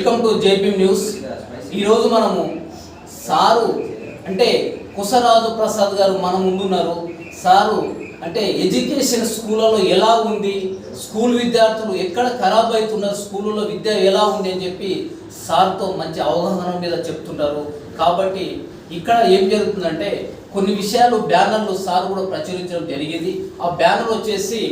Welcome to JP news ఈరోజు మనము sir అంటే కుసరాజు ప్రసాద్ గారు మన ముందున్నారు. సారు అంటే ఎడ్యుకేషన్ స్కూళ్ళలో ఎలా ఉంది? స్కూల్ విద్యార్థులు ఎక్కడ ఖరాబ్ అవుతున్నారు? స్కూళ్ళలో విద్య ఎలా ఉంది అని చెప్పి సార్తో మంచి అవగాహన మీద చెప్తుంటారు కాబట్టి ఇక్కడ ఏం జరుగుతుందంటే కొన్ని విషయాలు బ్యానర్లు సార్ కూడా ప్రచురించడం జరిగింది. ఆ బ్యానర్ వచ్చేసి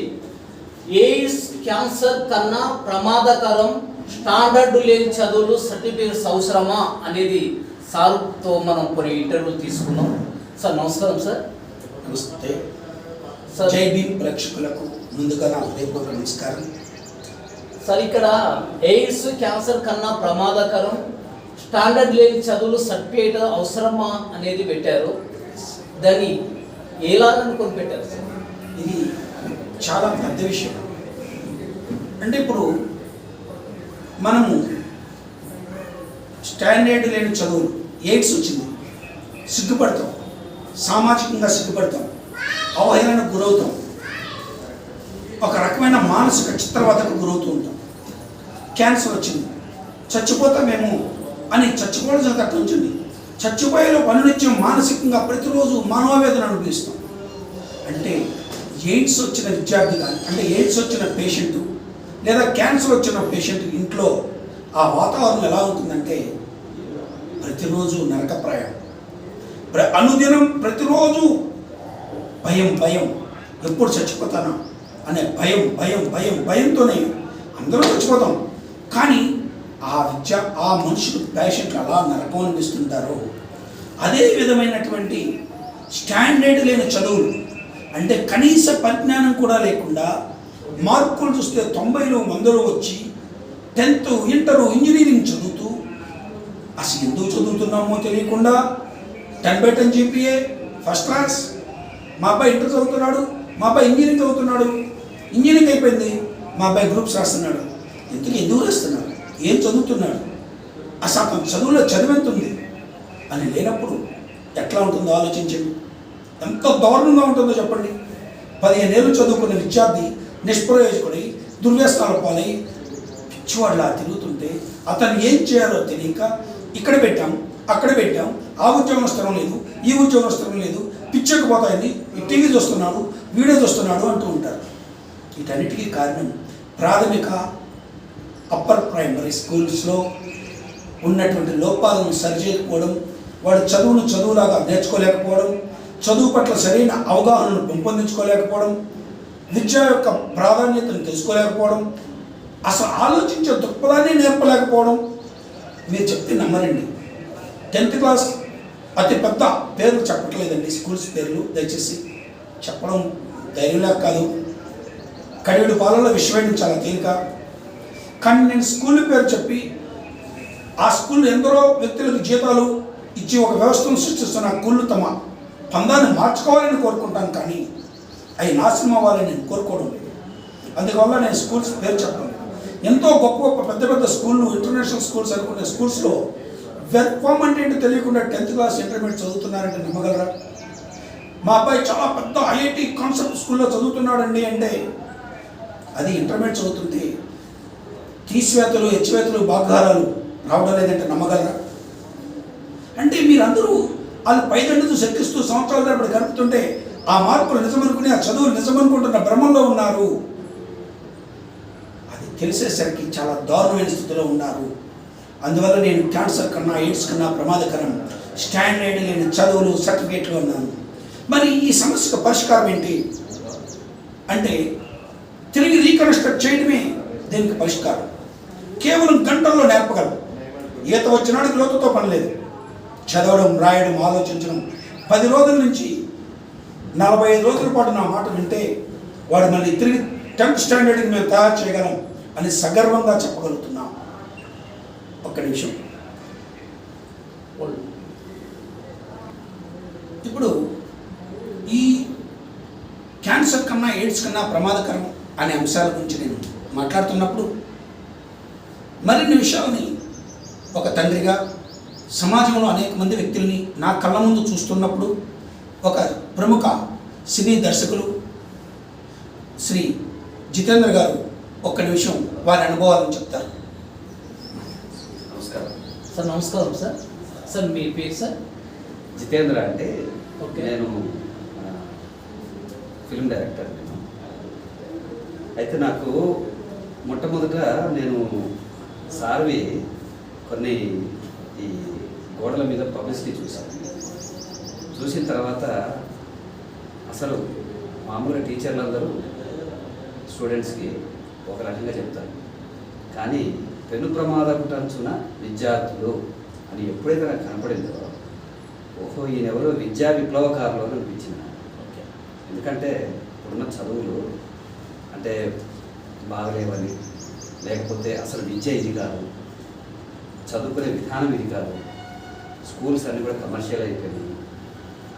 ఎయిడ్స్ క్యాన్సర్ కన్నా ప్రమాదకరం స్టాండర్డ్ లేని చదువులు సర్టిఫికేట్స్ అవసరమా అనేది సార్తో మనం కొన్ని ఇంటర్వ్యూలు తీసుకున్నాం. సార్ నమస్కారం సార్. నమస్తే. సార్. జై భీమ్ ప్రేక్షకులకు ముందుగా నా హృదయపూర్వక నమస్కారం. సార్ ఇక్కడ ఎయిడ్స్ క్యాన్సర్ కన్నా ప్రమాదకరం స్టాండర్డ్ లేని చదువులు సర్టిఫికేట్ అవసరమా అనేది పెట్టారు. దాన్ని ఎలా అనుకొని పెట్టారు సార్? ఇది చాలా పెద్ద విషయం. అంటే ఇప్పుడు మనము స్టాండర్డ్ లేని చదువులు ఎయిడ్స్ వచ్చింది. సిగ్గుపడతాం. సామాజికంగా సిగ్గుపడతాం. అవహేళనకు గురవుతాం. ఒక రకమైన మానసిక చిత్రవతకు గురవుతూ ఉంటాం. క్యాన్సర్ వచ్చింది. చచ్చిపోతామేమో అని చచ్చిపోవడం తక్కువ ఉంటుంది చచ్చిపోయేలో పనునిత్యం మానసికంగా ప్రతిరోజు మనోవేదన అనుభవిస్తాం. అంటే ఎయిడ్స్ వచ్చిన విద్యార్థి కానీ అంటే ఎయిడ్స్ వచ్చిన పేషెంట్ లేదా క్యాన్సర్ వచ్చిన పేషెంట్ ఇంట్లో ఆ వాతావరణం ఎలా ఉంటుందంటే ప్రతిరోజు నరకప్రాయం. ప్ర అనుదినం ప్రతిరోజు భయం భయం. ఎప్పుడు చచ్చిపోతానా? అనే భయం భయం భయం భయంతోనే అందరూ చచ్చిపోతాం. కానీ ఆ విద్య ఆ మనుషులు పేషెంట్లు అలా నరకం అనిపిస్తుంటారో అదే విధమైనటువంటి స్టాండర్డ్ లేని చదువులు అంటే కనీస పరిజ్ఞానం కూడా లేకుండా మార్కులు చూస్తే తొంభైలో వందలు వచ్చి టెన్త్ ఇంటర్ ఇంజనీరింగ్ చదువుతూ అసలు ఎందుకు చదువుతున్నామో తెలియకుండా ten by ten GPA first class. మా అబ్బాయి ఇంటర్ చదువుతున్నాడు మా అబ్బాయి ఇంజనీరింగ్ చదువుతున్నాడు. ఇంజనీరింగ్ అయిపోయింది మా అబ్బాయి గ్రూప్స్ రాస్తున్నాడు. ఎందుకు ఎందుకు రాస్తున్నాడు? ఏం చదువుతున్నాడు? అసలు అతను చదువులో చదివెంతుంది అని లేనప్పుడు ఎట్లా ఉంటుందో ఆలోచించండి. ఎంత దారుణంగా ఉంటుందో చెప్పండి. పదిహేను ఏళ్ళు చదువుకున్న విద్యార్థి నిష్ప్రయోజకుడై దుర్వ్యసనాల పాలై పిచ్చివాడిలా తిరుగుతుంటే అతను ఏం చేయాలో తెలియక ఇక్కడ పెట్టాం అక్కడ పెట్టాం ఆ ఉద్యోగం స్థలం లేదు ఈ ఉద్యోగం స్థలం లేదు పిచ్చకపోతాయని టీవీ చూస్తున్నాడు వీడియో చూస్తున్నాడు అంటూ ఉంటారు. వీటన్నిటికీ కారణం ప్రాథమిక అప్పర్ ప్రైమరీ స్కూల్స్లో ఉన్నటువంటి లోపాలను సరిచేయకపోవడం వాడు చదువును చదువులాగా నేర్చుకోలేకపోవడం చదువు పట్ల సరైన అవగాహనను పెంపొందించుకోలేకపోవడం విద్య యొక్క ప్రాధాన్యతను తెలుసుకోలేకపోవడం అసలు ఆలోచించే దృక్పథాన్ని నేర్పలేకపోవడం మీరు చెప్తే నమ్మరండి. టెన్త్ క్లాస్ అతి పెద్ద పేర్లు చెప్పట్లేదండి స్కూల్స్ పేర్లు. దయచేసి చెప్పడం ధైర్యంలా కాదు. కడివిడి పాలల్లో విశ్వవేయడం చాలా తేలిక. కానీ నేను స్కూల్ పేరు చెప్పి ఆ స్కూల్ ఎందరో వ్యక్తులకు జీతాలు ఇచ్చి ఒక వ్యవస్థను సృష్టిస్తున్న స్కూళ్ళు తమ పందాన్ని మార్చుకోవాలని కోరుకుంటాను. కానీ అవి నాశనం అవ్వాలని నేను కోరుకోవడం లేదు. అందువల్ల నేను స్కూల్స్ పేరు చెప్పాను. ఎంతో గొప్ప గొప్ప పెద్ద పెద్ద స్కూళ్ళు ఇంటర్నేషనల్ స్కూల్స్ అనుకునే స్కూల్స్లో వర్క్ ఫామ్ అంటే ఏంటో తెలియకుండా టెన్త్ క్లాస్ ఇంటర్మీడియట్ చదువుతున్నారంటే నమ్మగలరా? మా అబ్బాయి చాలా పెద్ద ఐఐటి కాన్సెప్ట్ స్కూల్లో చదువుతున్నాడండి అంటే అది ఇంటర్మీడియట్ చదువుతుంది. తీసివేతలు హెచ్చివేతలు భాగారాలు రావడం లేదంటే నమ్మగలరా? అంటే మీరందరూ వాళ్ళు పైదండుతూ శక్తిస్తూ సంవత్సరాల తరబడి గడుపుతుంటే ఆ మార్పులు నిజమనుకుని ఆ చదువులు నిజమనుకుంటున్న భ్రమంలో ఉన్నారు. అది తెలిసేసరికి చాలా దారుణమైన స్థితిలో ఉన్నారు. అందువల్ల నేను క్యాన్సర్ కన్నా ఎయిడ్స్ కన్నా ప్రమాదకరం. స్టాండర్డ్ లేని చదువులు సర్టిఫికేట్లు ఉన్నాను మరి ఈ సమస్యకు పరిష్కారం ఏంటి? అంటే తిరిగి రీకన్స్ట్రక్ట్ చేయడమే దీనికి పరిష్కారం. కేవలం గంటల్లో నేర్పగలం. ఈత వచ్చినాడికి లోతుతో పని లేదు. చదవడం రాయడం ఆలోచించడం పది రోజుల నుంచి నలభై ఐదు రోజుల పాటు నా మాట వింటే వాడు మళ్ళీ తిరిగి టెన్త్ స్టాండర్డ్కి మేము తయారు చేయగలం అని సగర్వంగా చెప్పగలుగుతున్నాం ఒక్క నిమిషం. ఇప్పుడు ఈ క్యాన్సర్ కన్నా ఎయిడ్స్ కన్నా ప్రమాదకరం అనే అంశాల గురించి నేను మాట్లాడుతున్నప్పుడు మరిన్ని విషయాలని ఒక తండ్రిగా సమాజంలో అనేక మంది వ్యక్తుల్ని నా కళ్ళ ముందు చూస్తున్నప్పుడు ఒక ప్రముఖ సినీ దర్శకులు శ్రీ జితేంద్ర గారు ఒక్క నిమిషం వారి అనుభవాలను చెప్తారు. సార్ నమస్కారం సార్. సార్ మీ పేరు సార్? జితేంద్ర అంటే ఓకే. నేను ఫిల్మ్ డైరెక్టర్ నేను. అయితే నాకు మొట్టమొదట నేను సార్వి కొన్ని ఈ గోడల మీద పబ్లిసిటీ చూశాను. చూసిన తర్వాత అసలు మామూలుగా టీచర్లందరూ స్టూడెంట్స్కి ఒక రకంగా చెప్తారు. కానీ పెను ప్రమాదపుటంచున విద్యార్థులు అని ఎప్పుడైతే నాకు కనపడిందో ఓహో ఈయనెవరో విద్యా విప్లవకారులు అని అనిపించింది ఎందుకంటే ఇప్పుడున్న చదువులు అంటే బాగలేవని లేకపోతే అసలు విద్య ఇది కాదు చదువుకునే విధానం ఇది కాదు స్కూల్స్ అన్నీ కూడా కమర్షియల్ అయిపోయినాయి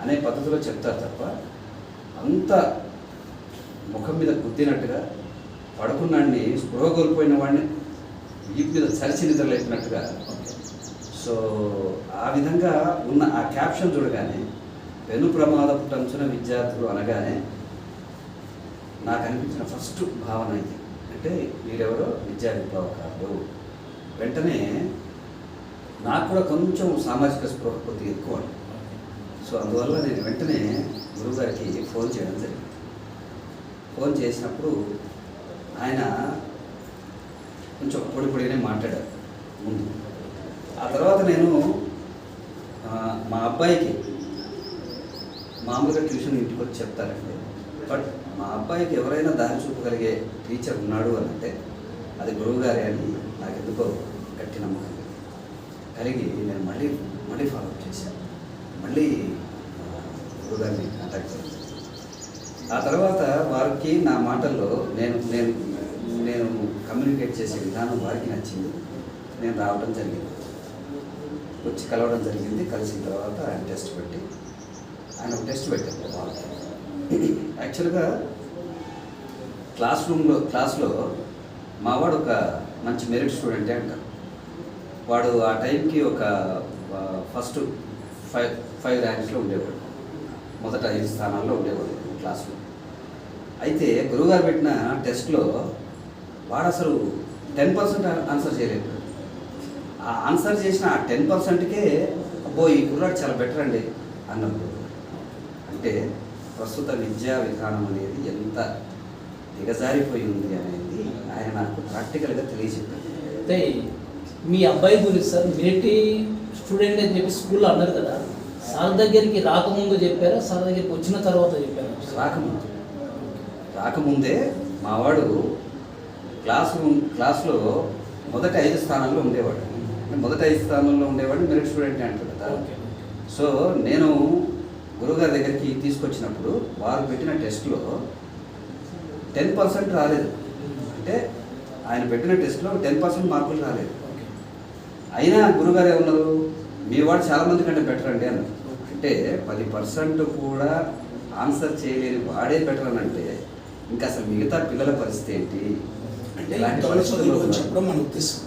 అనే పద్ధతిలో చెప్తారు తప్ప అంత ముఖం మీద గుద్దినట్టుగా పడుకున్నాడిని స్పృహ కోల్పోయిన వాడిని వీపు మీద చరిచి నిద్రలేపినట్టుగా. సో ఆ విధంగా ఉన్న ఆ క్యాప్షన్ చూడగానే పెను ప్రమాదపు టంచున విద్యార్థులు అనగానే నాకు అనిపించిన ఫస్ట్ భావన ఇది. అంటే మీరెవరో విద్యా విప్లవకారులు. వెంటనే నాకు కూడా కొంచెం సామాజిక స్పృహ కొద్దిగా ఎక్కువ. సో అందువల్ల నేను వెంటనే గురువుగారికి ఫోన్ చేయడం జరిగింది. ఫోన్ చేసినప్పుడు ఆయన కొంచెం పొడి పొడిగానే మాట్లాడారు ముందు. ఆ తర్వాత నేను మా అబ్బాయికి మామూలుగా ట్యూషన్ ఇంటికి వచ్చి చెప్తారండి బట్ మా అబ్బాయికి ఎవరైనా దారి చూపగలిగే టీచర్ ఉన్నాడు అని అంటే అది గురువుగారే అని నాకు ఎందుకో గట్టి నమ్మకం కలిగి నేను మళ్ళీ మళ్ళీ ఫాలోఅప్ చేశాను. మళ్ళీ దాన్ని ఆ తర్వాత వారికి నా మాటల్లో నేను నేను నేను కమ్యూనికేట్ చేసే విధానం వారికి నచ్చింది. నేను రావడం జరిగింది. వచ్చి కలవడం జరిగింది. కలిసిన తర్వాత ఆయన టెస్ట్ పెట్టి ఆయన ఒక టెస్ట్ పెట్టారు వాళ్ళకి. యాక్చువల్గా క్లాస్ రూమ్లో క్లాస్లో మావాడు ఒక మంచి మెరిట్ స్టూడెంటే అంటారు వాడు ఆ టైంకి ఒక ఫస్ట్ ఫైవ్ ఫైవ్ ర్యాంక్స్లో ఉండేవాడు. మొదట ఐదు స్థానాల్లో ఉండేవాడు క్లాస్లో. అయితే గురువుగారు పెట్టిన టెస్ట్లో వాడు అసలు టెన్ పర్సెంట్ ఆన్సర్ చేయలేదు. ఆ ఆన్సర్ చేసిన ఆ టెన్ పర్సెంట్కే అబ్బో ఈ కుర్రాడు చాలా బెటర్ అండి అన్నప్పుడు. అంటే ప్రస్తుత విద్యా విధానం అనేది ఎంత దిగజారిపోయి ఉంది అనేది ఆయన నాకు ప్రాక్టికల్గా తెలియజెప్పారు. అయితే మీ అబ్బాయి గురించి సార్ మిలిటరీ స్టూడెంట్ అని చెప్పి స్కూల్లో అన్నారు కదా సార్ దగ్గరికి రాకముందు చెప్పారా? సార్ దగ్గరికి వచ్చిన తర్వాత చెప్పారా? రాకముందు. రాకముందే మావాడు క్లాస్ రూమ్ క్లాస్లో మొదటి ఐదు స్థానాల్లో ఉండేవాడు. మొదటి ఐదు స్థానంలో ఉండేవాడు మెరిట్ స్టూడెంట్ అంటారు కదా. సో నేను గురువుగారి దగ్గరికి తీసుకొచ్చినప్పుడు వారు పెట్టిన టెస్ట్లో టెన్ పర్సెంట్ రాలేదు. అంటే ఆయన పెట్టిన టెస్ట్లో టెన్ పర్సెంట్ మార్కులు రాలేదు. అయినా గురుగారు ఏమన్నారు? మీ వాడు చాలా మంది కంటే బెటర్ అండి అన్నారు. అంటే పది పర్సెంట్ కూడా ఆన్సర్ చేయలేని వాడే బెటర్ అని అంటే ఇంకా అసలు మిగతా పిల్లల పరిస్థితి ఏంటి? అంటే ఇలాంటి ఉన్నారు. చెప్పడం మన ఉద్దేశం.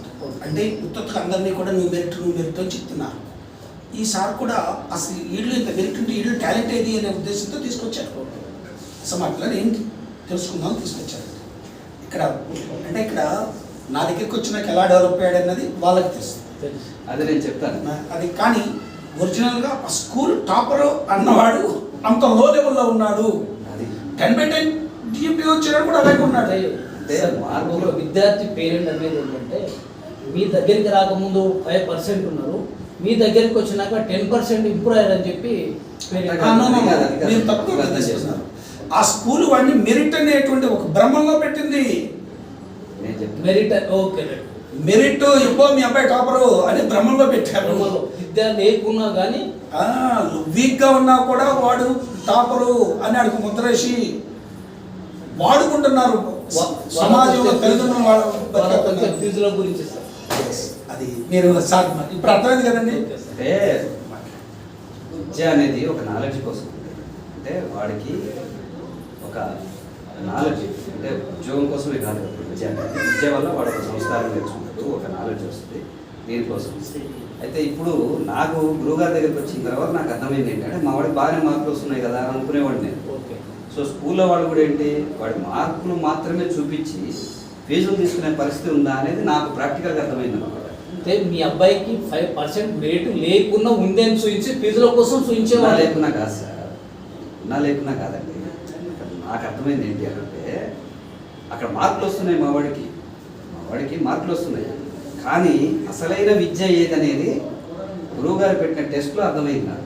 అంటే ఉత్తత్తుకు అందరినీ కూడా నువ్వు మెరిట్ నువ్వు మెరిట్ అని చెప్తున్నారు ఈసారి కూడా అసలు వీళ్ళు ఇంత మెరిట్ ఉంటే వీళ్ళు టాలెంట్ ఏది అనే ఉద్దేశంతో తీసుకొచ్చారు. అసలు మా పిల్లలు ఏంటి? తెలుసుకుందాం తీసుకొచ్చారు. ఇక్కడ అంటే ఇక్కడ నా దగ్గరికి వచ్చి నాకు ఎలా డెవలప్ అయ్యాడు అన్నది వాళ్ళకి తెలుసు. అదే నేను చెప్తాను. అది కానీ ఒరిజినల్గా ఆ స్కూల్ టాపర్ అన్నవాడు అంత లో లెవెల్లో ఉన్నాడు టెన్ బై టెన్ డిఎంపీ వచ్చినాడు కూడా అలాగే ఉన్నాడు. ఒక విద్యార్థి పేరెంట్ అనేది ఏంటంటే మీ దగ్గరికి రాకముందు ఫైవ్ పర్సెంట్ ఉన్నారు. మీ దగ్గరికి వచ్చినాక టెన్ పర్సెంట్ ఇంప్రూవ్ అయ్యారని చెప్పి. మీరు చేసుకున్నారు ఆ స్కూల్ వాడిని మెరిట్ అనేటువంటి ఒక బ్రహ్మంలో పెట్టింది. Merit okay. మెరిట్ ఎప్పుడో మీ అబ్బాయి టాపరు అని బ్రహ్మంలో పెట్టారు. విద్య లేకున్నా కానీ వీక్గా ఉన్నా కూడా వాడు టాపరు అని అడుగు ముద్రేసి వాడుకుంటున్నారు. సమాజంలో తల్లిదండ్రులు. ఫీజుల గురించి సార్. అది మీరు సార్ ఇప్పుడు అర్థమైంది కదండి. అంటే విద్య అనేది ఒక నాలెడ్జ్ కోసం అంటే వాడికి ఒక నాలెడ్జ్ అంటే ఉద్యోగం కోసమే కాదు విద్య అనేది. విద్య వల్ల వాడు ఒక సంస్కారం నేర్చుకుంటాడు. ఒక నాలెడ్జ్ వస్తుంది దీనికోసం. అయితే ఇప్పుడు నాకు గురువుగారి దగ్గరికి వచ్చిన తర్వాత నాకు అర్థమైంది ఏంటంటే మా వాడికి బాగానే మార్కులు వస్తున్నాయి కదా అని అనుకునేవాడిని నేను. సో స్కూల్లో వాళ్ళు కూడా ఏంటి వాడి మార్కులు మాత్రమే చూపించి ఫీజులు తీసుకునే పరిస్థితి ఉందా అనేది నాకు ప్రాక్టికల్గా అర్థమైంది అనమాట అంటే మీ అబ్బాయికి ఫైవ్ పర్సెంట్ రేటు లేకుండా ఉందని చూపించి ఫీజుల కోసం నా చూపించేవాళ్ళు లేకున్నా కాదు సార్. నా లేకున్నా కాదండి. నాకు అర్థమైంది ఏంటి అంటే అక్కడ మార్కులు వస్తున్నాయి మా వాడికి. వాడికి మార్కులు వస్తున్నాయి. కానీ అసలైన విద్య ఏదనేది గురువు గారు పెట్టిన టెస్ట్లో అర్థమైంది నాకు.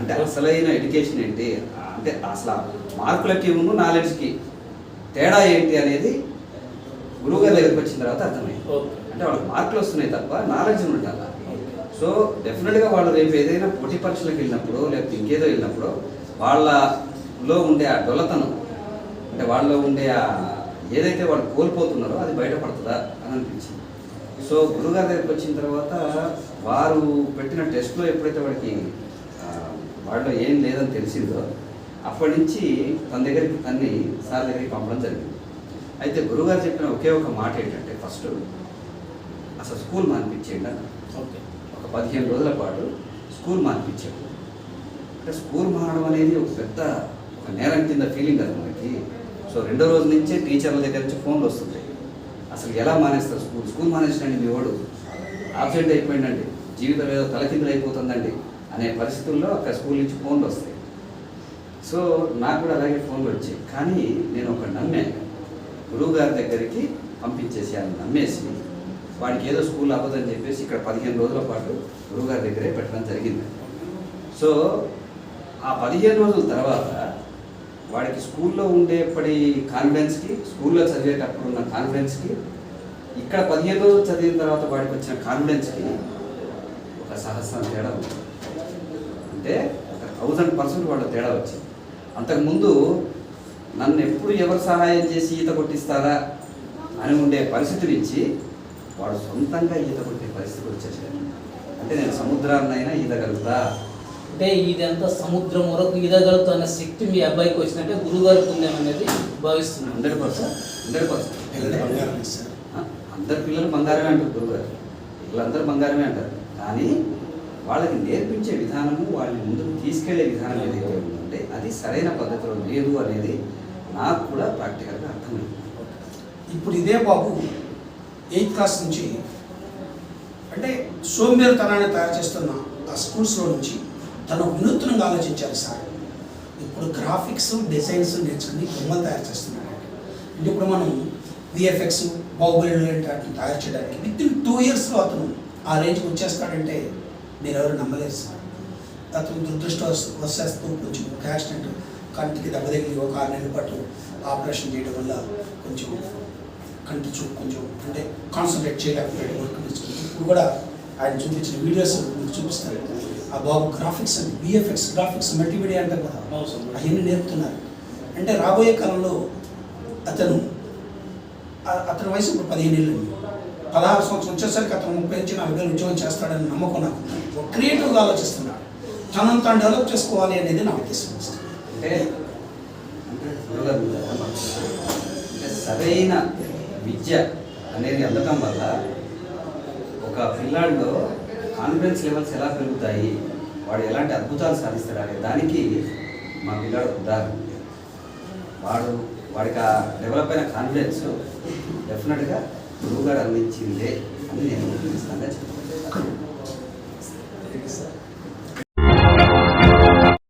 అంటే అసలైన ఎడ్యుకేషన్ ఏంటి? అంటే అసలు మార్కులకి ఉన్న నాలెడ్జ్కి తేడా ఏంటి అనేది గురువు గారి దగ్గరికి వచ్చిన తర్వాత అర్థమైంది. అంటే వాళ్ళకి మార్కులు వస్తున్నాయి తప్ప నాలెడ్జ్ ఉండాలి? సో డెఫినెట్గా వాళ్ళు రేపు ఏదైనా పోటీ పరీక్షలకు వెళ్ళినప్పుడు లేకపోతే ఇంకేదో వెళ్ళినప్పుడు వాళ్ళలో ఉండే ఆ డొల్లతనం అంటే వాళ్ళలో ఉండే ఆ ఏదైతే వాళ్ళు కోల్పోతున్నారో అది బయటపడుతుందా? అనిపించింది. సో గురుగారి దగ్గరికి వచ్చిన తర్వాత వారు పెట్టిన టెస్ట్లో ఎప్పుడైతే వాడికి ఆ, వాళ్ళలో ఏం లేదని తెలిసిందో అప్పటి నుంచి తన దగ్గరికి తన్ని సార్ దగ్గరికి పంపడం జరిగింది. అయితే గురుగారు చెప్పిన ఒకే ఒక మాట ఏంటంటే ఫస్ట్ అసలు స్కూల్ మానిపించేయండి అన్నారు. ఓకే. ఒక పదిహేను రోజుల పాటు స్కూల్ మానిపించాడు అంటే స్కూల్ మారడం అనేది ఒక పెద్ద ఒక నేరం కింద ఫీలింగ్ కదా మనకి. సో రెండో రోజు నుంచే టీచర్ల దగ్గర నుంచి ఫోన్లు వస్తుంటాయి. అసలు ఎలా మానేస్తారు స్కూల్? స్కూల్ మానేసినండి మీ వాడు ఆబ్సెంట్ అయిపోయిందండి. జీవితం ఏదో తలకిందులు అయిపోతుందండి అనే పరిస్థితుల్లో అక్కడ స్కూల్ నుంచి ఫోన్లు వస్తాయి. సో నాకు కూడా అలాగే ఫోన్లు వచ్చాయి. కానీ నేను ఒక నమ్మే గురువు గారి దగ్గరికి పంపించేసి ఆయన నమ్మేసి వాడికి ఏదో స్కూల్ అవ్వదని చెప్పేసి ఇక్కడ పదిహేను రోజుల పాటు గురువుగారి దగ్గరే పెట్టడం జరిగింది. సో ఆ పదిహేను రోజుల తర్వాత వాడికి స్కూల్లో ఉండేప్పటి కాన్ఫిడెన్స్కి స్కూల్లో చదివేటప్పుడు ఉన్న కాన్ఫిడెన్స్కి ఇక్కడ పదిహేను రోజులు చదివిన తర్వాత వాడికి వచ్చిన కాన్ఫిడెన్స్కి ఒక సహస్రం తేడా ఉంది. అంటే ఒక థౌజండ్ పర్సెంట్ వాళ్ళ తేడా వచ్చింది. అంతకుముందు నన్ను ఎప్పుడు ఎవరు సహాయం చేసి ఈత కొట్టిస్తారా అని ఉండే పరిస్థితి నుంచి వాడు సొంతంగా ఈత కొట్టే పరిస్థితి వచ్చేసాడు. అంటే నేను సముద్రాన్నైనా ఈదగలుగుతా? అంటే ఇదంతా సముద్రం వరకు ఈదగలుగుతున్న శక్తి మీ అబ్బాయికి వచ్చినట్టే గురుగారి పుణ్యం అనేది భావిస్తున్నాను హండ్రెడ్ పర్సెంట్. Hundred percent. అందరు పిల్లలు బంగారమే అంటారు గురుగారు పిల్లలందరూ బంగారమే అంటారు. కానీ వాళ్ళకి నేర్పించే విధానము వాళ్ళని ముందుకు తీసుకెళ్ళే విధానం ఏదైతే ఉందంటే అది సరైన పద్ధతిలో లేదు అనేది నాకు కూడా ప్రాక్టికల్గా అర్థమైంది. ఇప్పుడు ఇదే బాబు ఎయిత్ క్లాస్ నుంచి అంటే సోంబేరితనాన్ని తయారు చేస్తున్న ఆ స్కూల్స్లో నుంచి తను వినూత్నంగా ఆలోచించాలి సార్. ఇప్పుడు గ్రాఫిక్స్ డిజైన్స్ నేర్చుకుని బొమ్మలు తయారు చేస్తున్నాడు. అంటే ఇప్పుడు మనం విఎఫ్ఎక్స్ బాహుబలి లాంటి వాటిని తయారు చేయడానికి విత్ ఇన్ టూ ఇయర్స్లో అతను ఆ రేంజ్కి వచ్చేస్తాడంటే మీరు ఎవరు నమ్మలేరు సార్. అతను దురదృష్టవశాస్తూ కొంచెం ఒక యాక్సిడెంట్ కంటికి దెబ్బ తగిలి ఒక ఆరు నెలల పాటు ఆపరేషన్ చేయడం వల్ల కొంచెం కంటి చూపు కొంచెం అంటే కాన్సన్ట్రేట్ చేయలేకపోయాడు వర్క్ ఇప్పుడు కూడా ఆయన చూపించిన వీడియోస్ మీకు చూపిస్తారు ఆ బాబు graphics and VFX graphics multimedia అంటారు కదా. అవన్నీ నేర్పుతున్నారు. అంటే రాబోయే కాలంలో అతను అతని వయసు ఇప్పుడు పదిహేను ఏళ్ళు పదహారు సంవత్సరం వచ్చేసరికి అతను ముప్పై నుంచి నలభై వేలు ఉద్యోగం చేస్తాడని నమ్మకం నాకు క్రియేటివ్గా ఆలోచిస్తున్నాడు. తనను తాను డెవలప్ చేసుకోవాలి అనేది నా ఉద్దేశం. అంటే సరైన విద్య అనేది అందటం వల్ల ఒక పిల్లాడిలో కాన్ఫిడెన్స్ లెవెల్స్ ఎలా పెరుగుతాయి? వాడు ఎలాంటి అద్భుతాలు సాధిస్తాడు అనే దానికి మా పిల్లాడు ఉదాహరణ. వాడు వాడికి ఆ డెవలప్ అయిన కాన్ఫిడెన్స్ డెఫినెట్గా గురువుగారు అందించిందే అని నేను ఖచ్చితంగా చెప్తాను